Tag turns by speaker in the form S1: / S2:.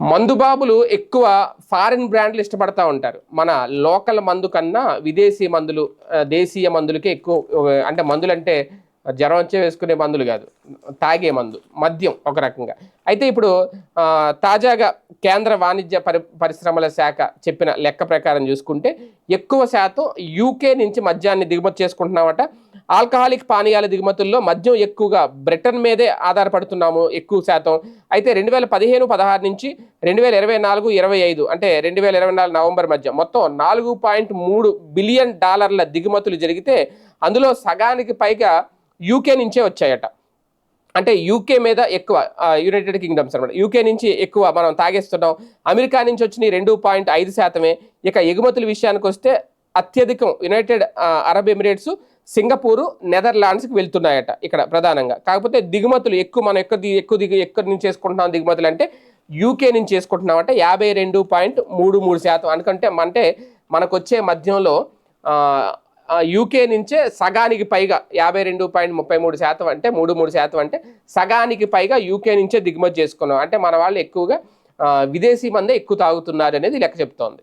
S1: మందుబాబులు ఎక్కువ ఫారిన్ బ్రాండ్లు ఇష్టపడతా ఉంటారు. మన లోకల్ మందు కన్నా విదేశీ మందులు దేశీయ మందులకే ఎక్కువ అంటే మందులు అంటే జ్వరం వచ్చే వేసుకునే మందులు కాదు. తాగే మందు మద్యం ఒక రకంగా. అయితే ఇప్పుడు తాజాగా కేంద్ర వాణిజ్య పరి పరిశ్రమల శాఖ చెప్పిన లెక్క ప్రకారం చూసుకుంటే ఎక్కువ శాతం యూకే నుంచి మద్యాన్ని దిగుమతి చేసుకుంటున్నామట ఆల్కహాలిక్ పానీయాల దిగుమతుల్లో మద్యం ఎక్కువగా బ్రిటన్ మీదే ఆధారపడుతున్నాము ఎక్కువ శాతం. అయితే రెండు వేల పదిహేను పదహారు నుంచి రెండు వేల ఇరవై నాలుగు ఇరవై ఐదు అంటే రెండు వేల ఇరవై నాలుగు నవంబర్ మధ్య మొత్తం నాలుగు పాయింట్ మూడు బిలియన్ డాలర్ల దిగుమతులు జరిగితే అందులో సగానికి పైగా యూకే నుంచే వచ్చాయట. అంటే యూకే మీద ఎక్కువ యునైటెడ్ కింగ్డమ్స్ అనమాట యూకే నుంచి ఎక్కువ మనం తాగేస్తున్నాం. అమెరికా నుంచి వచ్చిన రెండు పాయింట్ ఐదు శాతమే. ఇక ఎగుమతుల విషయానికి వస్తే అత్యధికం యునైటెడ్ అరబ్ ఎమిరేట్స్ సింగపూరు నెదర్లాండ్స్కి వెళ్తున్నాయట ఇక్కడ ప్రధానంగా. కాకపోతే దిగుమతులు ఎక్కువ మనం ఎక్కడ ది- ఎక్కువ దిగు ఎక్కడి నుంచి చేసుకుంటున్నాం దిగుమతులు అంటే యూకే నుంచి చేసుకుంటున్నాం అంటే యాభై రెండు పాయింట్ మూడు మూడు శాతం. అనుకంటే అంటే మనకు వచ్చే మధ్యంలో యూకే నుంచే సగానికి పైగా యాభై రెండు పాయింట్ ముప్పై మూడు శాతం అంటే మూడు మూడు శాతం అంటే సగానికి పైగా యూకే నుంచే దిగుమతి చేసుకున్నాం. అంటే మన వాళ్ళు ఎక్కువగా విదేశీ మందే ఎక్కువ తాగుతున్నారు అనేది లెక్క చెప్తోంది.